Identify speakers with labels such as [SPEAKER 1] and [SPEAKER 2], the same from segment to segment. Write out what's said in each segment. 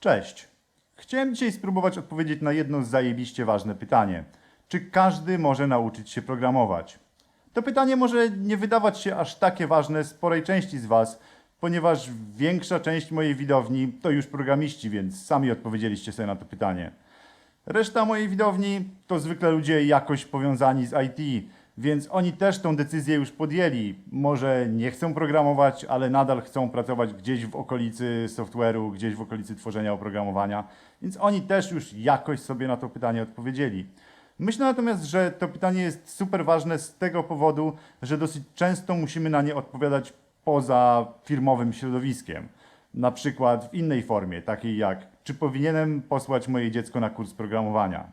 [SPEAKER 1] Cześć. Chciałem dzisiaj spróbować odpowiedzieć na jedno zajebiście ważne pytanie. Czy każdy może nauczyć się programować? To pytanie może nie wydawać się aż takie ważne sporej części z Was, ponieważ większa część mojej widowni to już programiści, więc sami odpowiedzieliście sobie na to pytanie. Reszta mojej widowni to zwykle ludzie jakoś powiązani z IT, więc oni też tą decyzję już podjęli. Może nie chcą programować, ale nadal chcą pracować gdzieś w okolicy software'u, gdzieś w okolicy tworzenia oprogramowania, więc oni też już jakoś sobie na to pytanie odpowiedzieli. Myślę natomiast, że to pytanie jest super ważne z tego powodu, że dosyć często musimy na nie odpowiadać poza firmowym środowiskiem. Na przykład w innej formie, takiej jak czy powinienem posłać moje dziecko na kurs programowania.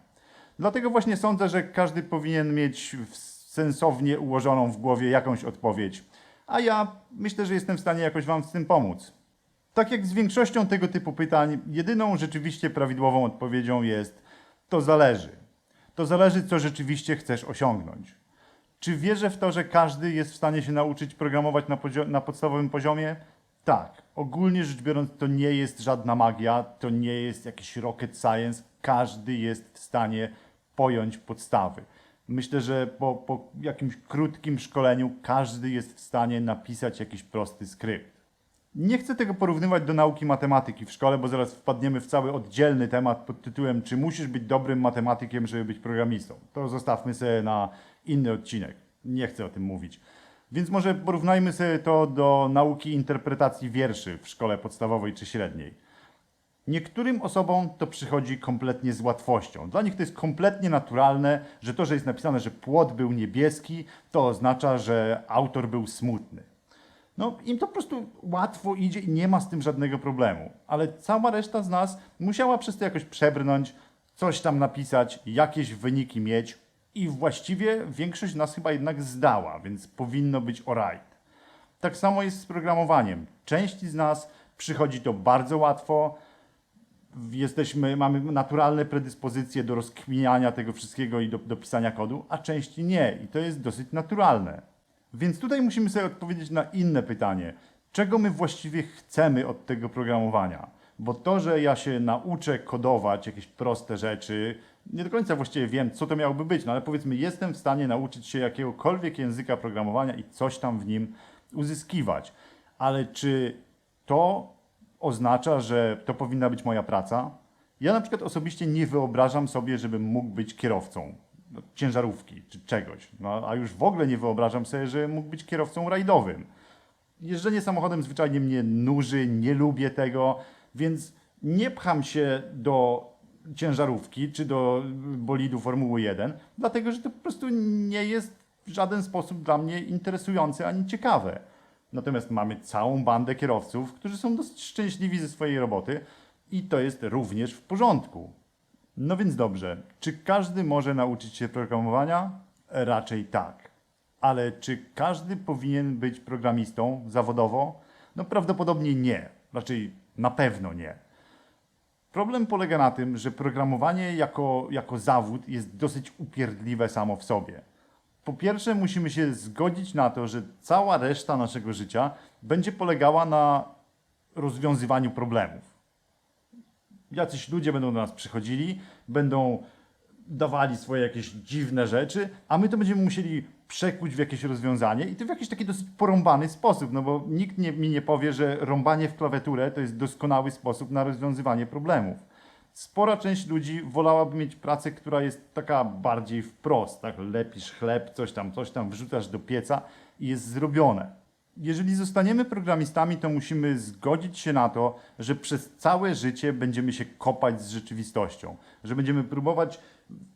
[SPEAKER 1] Dlatego właśnie sądzę, że każdy powinien mieć w- sensownie ułożoną w głowie jakąś odpowiedź, a ja myślę, że jestem w stanie jakoś Wam z tym pomóc. Tak jak z większością tego typu pytań, jedyną rzeczywiście prawidłową odpowiedzią jest to zależy. To zależy, co rzeczywiście chcesz osiągnąć. Czy wierzę w to, że każdy jest w stanie się nauczyć programować na, na podstawowym poziomie? Tak. Ogólnie rzecz biorąc, to nie jest żadna magia, to nie jest jakiś rocket science. Każdy jest w stanie pojąć podstawy. Myślę, że po, po jakimś krótkim szkoleniu każdy jest w stanie napisać jakiś prosty skrypt. Nie chcę tego porównywać do nauki matematyki w szkole, bo zaraz wpadniemy w cały oddzielny temat pod tytułem Czy musisz być dobrym matematykiem, żeby być programistą? To zostawmy sobie na inny odcinek. Nie chcę o tym mówić. Więc może porównajmy sobie to do nauki interpretacji wierszy w szkole podstawowej czy średniej. Niektórym osobom to przychodzi kompletnie z łatwością. Dla nich to jest kompletnie naturalne, że to, że jest napisane, że płot był niebieski, to oznacza, że autor był smutny. No, im to po prostu łatwo idzie i nie ma z tym żadnego problemu. Ale cała reszta z nas musiała przez to jakoś przebrnąć, coś tam napisać, jakieś wyniki mieć i właściwie większość nas chyba jednak zdała, więc powinno być alright. Tak samo jest z programowaniem. Części z nas przychodzi to bardzo łatwo, jesteśmy, mamy naturalne predyspozycje do rozkminiania tego wszystkiego i do, do pisania kodu, a części nie. I to jest dosyć naturalne. Więc tutaj musimy sobie odpowiedzieć na inne pytanie. Czego my właściwie chcemy od tego programowania? Bo to, że ja się nauczę kodować jakieś proste rzeczy, nie do końca właściwie wiem, co to miałoby być, no ale powiedzmy, jestem w stanie nauczyć się jakiegokolwiek języka programowania i coś tam w nim uzyskiwać. Ale czy to oznacza, że to powinna być moja praca? Ja na przykład osobiście nie wyobrażam sobie, żebym mógł być kierowcą no, ciężarówki czy czegoś. No, a już w ogóle nie wyobrażam sobie, że mógł być kierowcą rajdowym. Jeżdżenie samochodem zwyczajnie mnie nuży, nie lubię tego, więc nie pcham się do ciężarówki czy do bolidu Formuły 1, dlatego że to po prostu nie jest w żaden sposób dla mnie interesujące ani ciekawe. Natomiast mamy całą bandę kierowców, którzy są dosyć szczęśliwi ze swojej roboty i to jest również w porządku. No więc dobrze, czy każdy może nauczyć się programowania? Raczej tak. Ale czy każdy powinien być programistą zawodowo? No prawdopodobnie nie. Raczej na pewno nie. Problem polega na tym, że programowanie jako, jako zawód jest dosyć upierdliwe samo w sobie. Po pierwsze, musimy się zgodzić na to, że cała reszta naszego życia będzie polegała na rozwiązywaniu problemów jacyś ludzie będą do nas przychodzili, będą dawali swoje jakieś dziwne rzeczy, a my to będziemy musieli przekuć w jakieś rozwiązanie i to w jakiś taki dosyć porąbany sposób, no bo nikt nie, mi nie powie, że rąbanie w klawiaturę to jest doskonały sposób na rozwiązywanie problemów. Spora część ludzi wolałaby mieć pracę, która jest taka bardziej wprost, tak? Lepisz chleb, coś tam, coś tam, wrzucasz do pieca i jest zrobione. Jeżeli zostaniemy programistami, to musimy zgodzić się na to, że przez całe życie będziemy się kopać z rzeczywistością, że będziemy próbować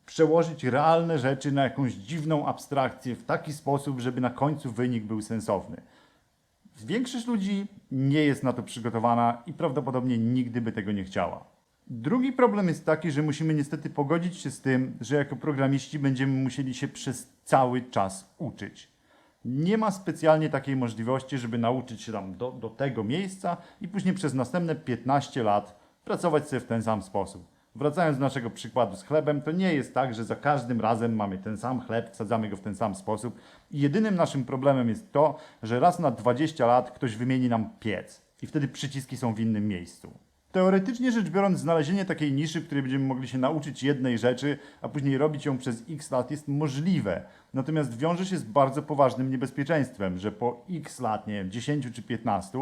[SPEAKER 1] przełożyć realne rzeczy na jakąś dziwną abstrakcję w taki sposób, żeby na końcu wynik był sensowny. Większość ludzi nie jest na to przygotowana i prawdopodobnie nigdy by tego nie chciała. Drugi problem jest taki, że musimy niestety pogodzić się z tym, że jako programiści będziemy musieli się przez cały czas uczyć. Nie ma specjalnie takiej możliwości, żeby nauczyć się tam do, do tego miejsca i później przez następne 15 lat pracować sobie w ten sam sposób. Wracając do naszego przykładu z chlebem, to nie jest tak, że za każdym razem mamy ten sam chleb, wsadzamy go w ten sam sposób. I jedynym naszym problemem jest to, że raz na 20 lat ktoś wymieni nam piec i wtedy przyciski są w innym miejscu. Teoretycznie rzecz biorąc, znalezienie takiej niszy, w której będziemy mogli się nauczyć jednej rzeczy, a później robić ją przez x lat jest możliwe. Natomiast wiąże się z bardzo poważnym niebezpieczeństwem, że po x lat, nie wiem, 10 czy 15,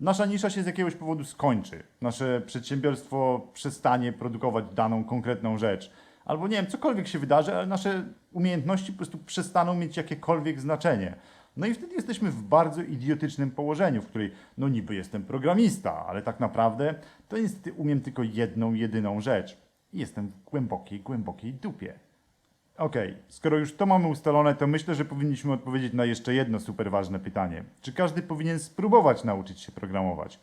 [SPEAKER 1] nasza nisza się z jakiegoś powodu skończy. Nasze przedsiębiorstwo przestanie produkować daną konkretną rzecz. Albo nie wiem, cokolwiek się wydarzy, ale nasze umiejętności po prostu przestaną mieć jakiekolwiek znaczenie. No i wtedy jesteśmy w bardzo idiotycznym położeniu, w której no niby jestem programista, ale tak naprawdę to niestety umiem tylko jedną, jedyną rzecz. I jestem w głębokiej, głębokiej dupie. Okej, skoro już to mamy ustalone, to myślę, że powinniśmy odpowiedzieć na jeszcze jedno super ważne pytanie. Czy każdy powinien spróbować nauczyć się programować?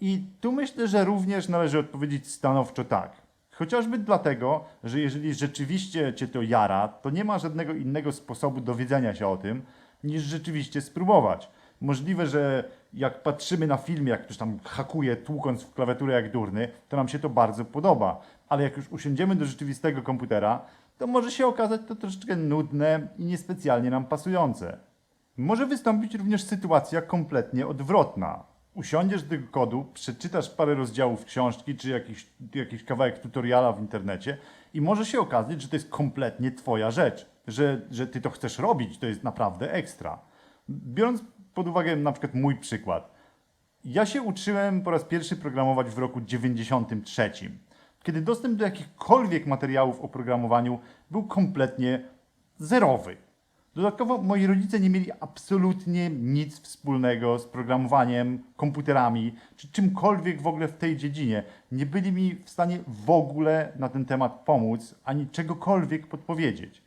[SPEAKER 1] I tu myślę, że również należy odpowiedzieć stanowczo tak. Chociażby dlatego, że jeżeli rzeczywiście cię to jara, to nie ma żadnego innego sposobu dowiedzenia się o tym, niż rzeczywiście spróbować. Możliwe, że jak patrzymy na film, jak ktoś tam hakuje, tłukąc w klawiaturę jak durny, to nam się to bardzo podoba. Ale jak już usiądziemy do rzeczywistego komputera, to może się okazać to troszeczkę nudne i niespecjalnie nam pasujące. Może wystąpić również sytuacja kompletnie odwrotna. Usiądziesz do tego kodu, przeczytasz parę rozdziałów książki czy jakiś, jakiś kawałek tutoriala w internecie i może się okazać, że to jest kompletnie twoja rzecz, że, że ty to chcesz robić, to jest naprawdę ekstra. Biorąc pod uwagę na przykład mój przykład. Ja się uczyłem po raz pierwszy programować w roku 93, kiedy dostęp do jakichkolwiek materiałów o programowaniu był kompletnie zerowy. Dodatkowo moi rodzice nie mieli absolutnie nic wspólnego z programowaniem, komputerami czy czymkolwiek w ogóle w tej dziedzinie. Nie byli mi w stanie w ogóle na ten temat pomóc ani czegokolwiek podpowiedzieć.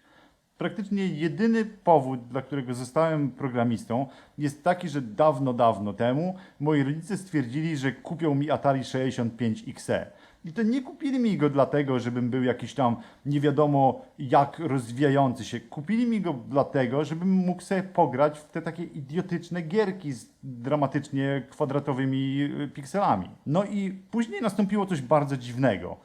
[SPEAKER 1] Praktycznie jedyny powód, dla którego zostałem programistą, jest taki, że dawno, dawno temu moi rodzice stwierdzili, że kupią mi Atari 65 XE. I to nie kupili mi go dlatego, żebym był jakiś tam nie wiadomo jak rozwijający się. Kupili mi go dlatego, żebym mógł sobie pograć w te takie idiotyczne gierki z dramatycznie kwadratowymi y, pikselami. No i później nastąpiło coś bardzo dziwnego.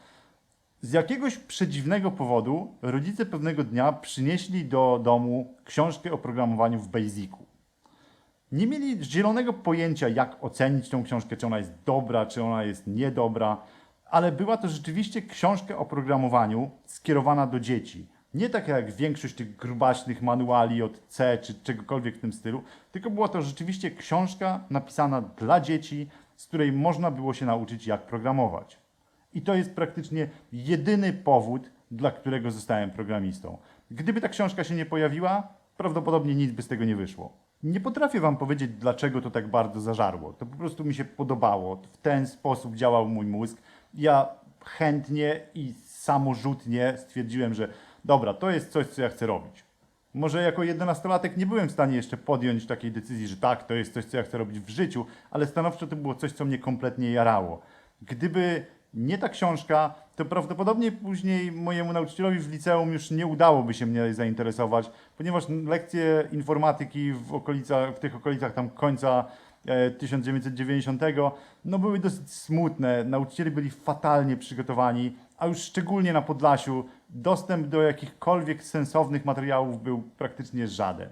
[SPEAKER 1] Z jakiegoś przedziwnego powodu rodzice pewnego dnia przynieśli do domu książkę o programowaniu w Basicu. Nie mieli zielonego pojęcia, jak ocenić tą książkę, czy ona jest dobra, czy ona jest niedobra, ale była to rzeczywiście książka o programowaniu skierowana do dzieci. Nie taka jak większość tych grubaśnych manuali od C czy czegokolwiek w tym stylu, tylko była to rzeczywiście książka napisana dla dzieci, z której można było się nauczyć, jak programować. I to jest praktycznie jedyny powód, dla którego zostałem programistą. Gdyby ta książka się nie pojawiła, prawdopodobnie nic by z tego nie wyszło. Nie potrafię Wam powiedzieć, dlaczego to tak bardzo zażarło. To po prostu mi się podobało. W ten sposób działał mój mózg. Ja chętnie i samorzutnie stwierdziłem, że dobra, to jest coś, co ja chcę robić. Może jako 11-latek nie byłem w stanie jeszcze podjąć takiej decyzji, że tak, to jest coś, co ja chcę robić w życiu, ale stanowczo to było coś, co mnie kompletnie jarało. Gdyby nie ta książka, to prawdopodobnie później mojemu nauczycielowi w liceum już nie udałoby się mnie zainteresować, ponieważ lekcje informatyki w, okolicach, w tych okolicach tam końca e, 1990 no były dosyć smutne. Nauczyciele byli fatalnie przygotowani, a już szczególnie na Podlasiu dostęp do jakichkolwiek sensownych materiałów był praktycznie żaden.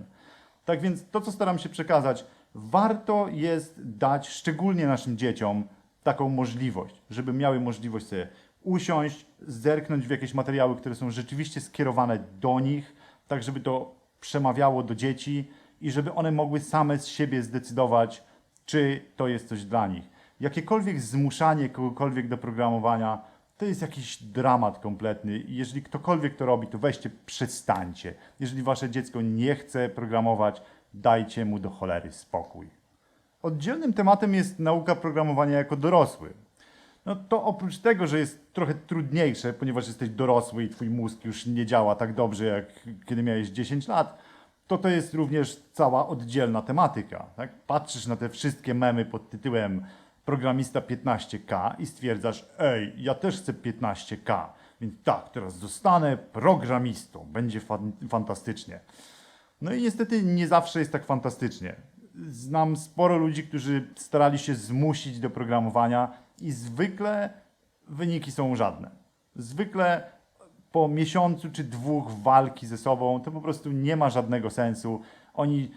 [SPEAKER 1] Tak więc to, co staram się przekazać, warto jest dać szczególnie naszym dzieciom taką możliwość, żeby miały możliwość sobie usiąść, zerknąć w jakieś materiały, które są rzeczywiście skierowane do nich, tak żeby to przemawiało do dzieci i żeby one mogły same z siebie zdecydować, czy to jest coś dla nich. Jakiekolwiek zmuszanie kogokolwiek do programowania to jest jakiś dramat kompletny jeżeli ktokolwiek to robi, to weźcie, przestańcie. Jeżeli wasze dziecko nie chce programować, dajcie mu do cholery spokój. Oddzielnym tematem jest nauka programowania jako dorosły. No to oprócz tego, że jest trochę trudniejsze, ponieważ jesteś dorosły i twój mózg już nie działa tak dobrze, jak kiedy miałeś 10 lat, to to jest również cała oddzielna tematyka. Tak? Patrzysz na te wszystkie memy pod tytułem Programista 15K i stwierdzasz, ej, ja też chcę 15K, więc tak, teraz zostanę programistą, będzie fan fantastycznie. No i niestety nie zawsze jest tak fantastycznie. Znam sporo ludzi, którzy starali się zmusić do programowania i zwykle wyniki są żadne. Zwykle po miesiącu czy dwóch walki ze sobą to po prostu nie ma żadnego sensu. Oni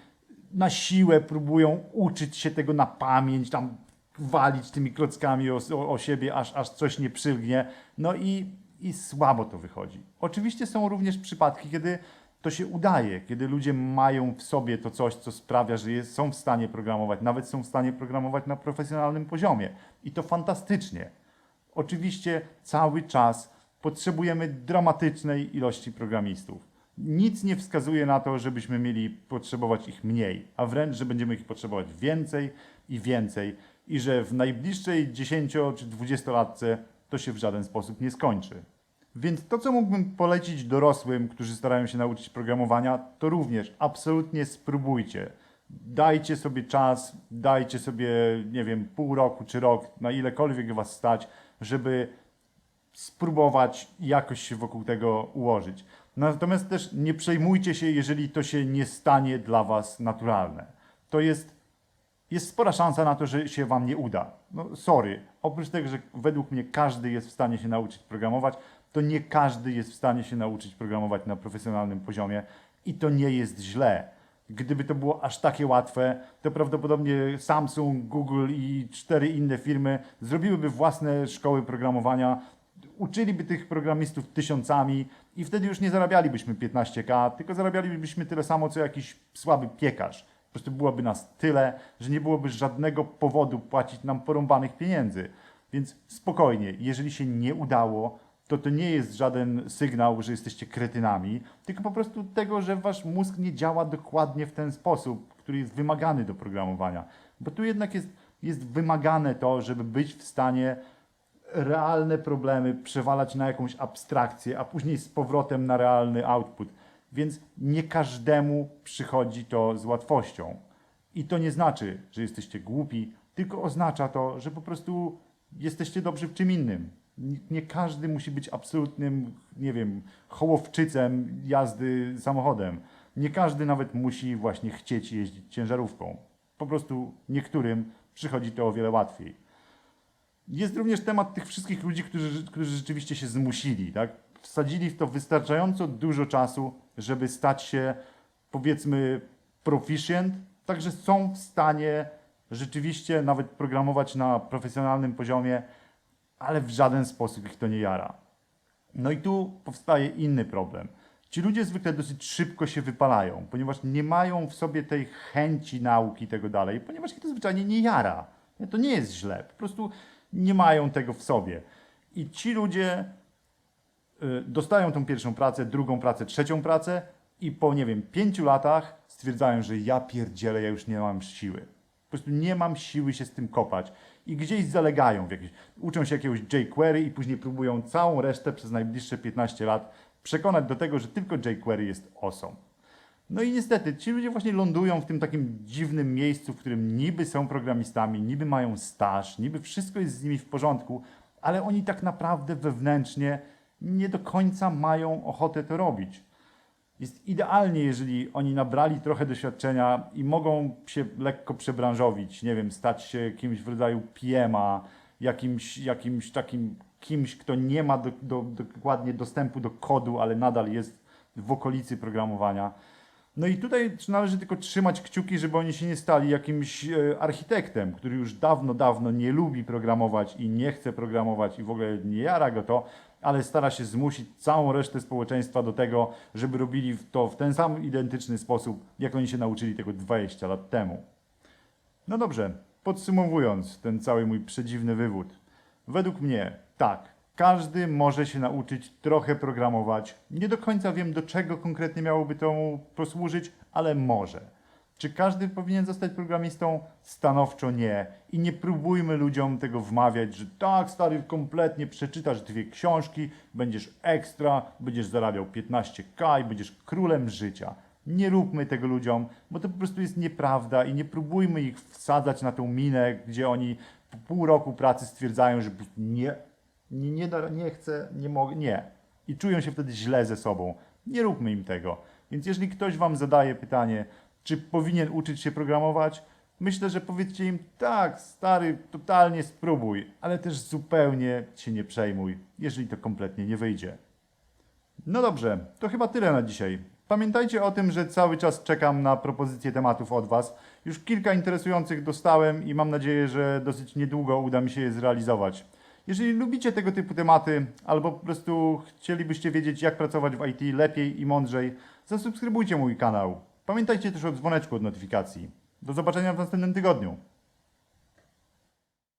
[SPEAKER 1] na siłę próbują uczyć się tego na pamięć, tam walić tymi klockami o, o, o siebie, aż, aż coś nie przylgnie. No i, i słabo to wychodzi. Oczywiście są również przypadki, kiedy to się udaje, kiedy ludzie mają w sobie to coś, co sprawia, że jest, są w stanie programować, nawet są w stanie programować na profesjonalnym poziomie. I to fantastycznie. Oczywiście cały czas potrzebujemy dramatycznej ilości programistów. Nic nie wskazuje na to, żebyśmy mieli potrzebować ich mniej, a wręcz, że będziemy ich potrzebować więcej i więcej i że w najbliższej 10 czy 20 latce to się w żaden sposób nie skończy. Więc to, co mógłbym polecić dorosłym, którzy starają się nauczyć programowania, to również absolutnie spróbujcie. Dajcie sobie czas, dajcie sobie, nie wiem, pół roku czy rok, na ilekolwiek was stać, żeby spróbować jakoś się wokół tego ułożyć. Natomiast też nie przejmujcie się, jeżeli to się nie stanie dla was naturalne. To jest, jest spora szansa na to, że się wam nie uda. No sorry, oprócz tego, że według mnie każdy jest w stanie się nauczyć programować, to nie każdy jest w stanie się nauczyć programować na profesjonalnym poziomie i to nie jest źle. Gdyby to było aż takie łatwe, to prawdopodobnie Samsung, Google i cztery inne firmy zrobiłyby własne szkoły programowania, uczyliby tych programistów tysiącami i wtedy już nie zarabialibyśmy 15k, tylko zarabialibyśmy tyle samo, co jakiś słaby piekarz. Po prostu byłoby nas tyle, że nie byłoby żadnego powodu płacić nam porąbanych pieniędzy. Więc spokojnie, jeżeli się nie udało, to to nie jest żaden sygnał, że jesteście kretynami, tylko po prostu tego, że wasz mózg nie działa dokładnie w ten sposób, który jest wymagany do programowania. Bo tu jednak jest, jest wymagane to, żeby być w stanie realne problemy przewalać na jakąś abstrakcję, a później z powrotem na realny output. Więc nie każdemu przychodzi to z łatwością. I to nie znaczy, że jesteście głupi, tylko oznacza to, że po prostu jesteście dobrzy w czym innym. Nie- każdy musi być absolutnym, nie wiem, hołowczycem jazdy samochodem. Nie każdy nawet musi właśnie chcieć jeździć ciężarówką. Po prostu niektórym przychodzi to o wiele łatwiej. Jest również temat tych wszystkich ludzi, którzy, którzy rzeczywiście się zmusili, tak? Wsadzili w to wystarczająco dużo czasu, żeby stać się, powiedzmy, proficient, także są w stanie rzeczywiście nawet programować na profesjonalnym poziomie, ale w żaden sposób ich to nie jara. No i tu powstaje inny problem. Ci ludzie zwykle dosyć szybko się wypalają, ponieważ nie mają w sobie tej chęci nauki i tego dalej, ponieważ ich to zwyczajnie nie jara. To nie jest źle, po prostu nie mają tego w sobie. I ci ludzie y, dostają tą pierwszą pracę, drugą pracę, trzecią pracę i po, nie wiem, pięciu latach stwierdzają, że ja pierdzielę, ja już nie mam siły. Po prostu nie mam siły się z tym kopać. I gdzieś zalegają w jakieś, uczą się jakiegoś jQuery i później próbują całą resztę przez najbliższe 15 lat przekonać do tego, że tylko jQuery jest awesome. No i niestety ci ludzie właśnie lądują w tym takim dziwnym miejscu, w którym niby są programistami, niby mają staż, niby wszystko jest z nimi w porządku, ale oni tak naprawdę wewnętrznie nie do końca mają ochotę to robić. Jest idealnie, jeżeli oni nabrali trochę doświadczenia i mogą się lekko przebranżowić, nie wiem, stać się kimś w rodzaju PM-a, jakimś, jakimś takim kimś, kto nie ma do, do, dokładnie dostępu do kodu, ale nadal jest w okolicy programowania. No i tutaj należy tylko trzymać kciuki, żeby oni się nie stali jakimś e, architektem, który już dawno, dawno nie lubi programować i nie chce programować i w ogóle nie jara go to, ale stara się zmusić całą resztę społeczeństwa do tego, żeby robili to w ten sam identyczny sposób, jak oni się nauczyli tego 20 lat temu. No dobrze, podsumowując ten cały mój przedziwny wywód. Według mnie, tak, każdy może się nauczyć trochę programować. Nie do końca wiem, do czego konkretnie miałoby to posłużyć, ale może. Czy każdy powinien zostać programistą? Stanowczo nie. I nie próbujmy ludziom tego wmawiać, że tak, stary, kompletnie przeczytasz dwie książki, będziesz ekstra, będziesz zarabiał 15k i będziesz królem życia. Nie róbmy tego ludziom, bo to po prostu jest nieprawda i nie próbujmy ich wsadzać na tą minę, gdzie oni po pół roku pracy stwierdzają, że nie, nie, nie, nie chcę, nie mogę, nie. I czują się wtedy źle ze sobą. Nie róbmy im tego. Więc jeżeli ktoś wam zadaje pytanie, czy powinien uczyć się programować, myślę, że powiedzcie im tak, stary, totalnie spróbuj, ale też zupełnie się nie przejmuj, jeżeli to kompletnie nie wyjdzie. No dobrze, to chyba tyle na dzisiaj. Pamiętajcie o tym, że cały czas czekam na propozycje tematów od Was. Już kilka interesujących dostałem i mam nadzieję, że dosyć niedługo uda mi się je zrealizować. Jeżeli lubicie tego typu tematy, albo po prostu chcielibyście wiedzieć, jak pracować w IT lepiej i mądrzej, zasubskrybujcie mój kanał. Pamiętajcie też o dzwoneczku od notyfikacji. Do zobaczenia w następnym tygodniu.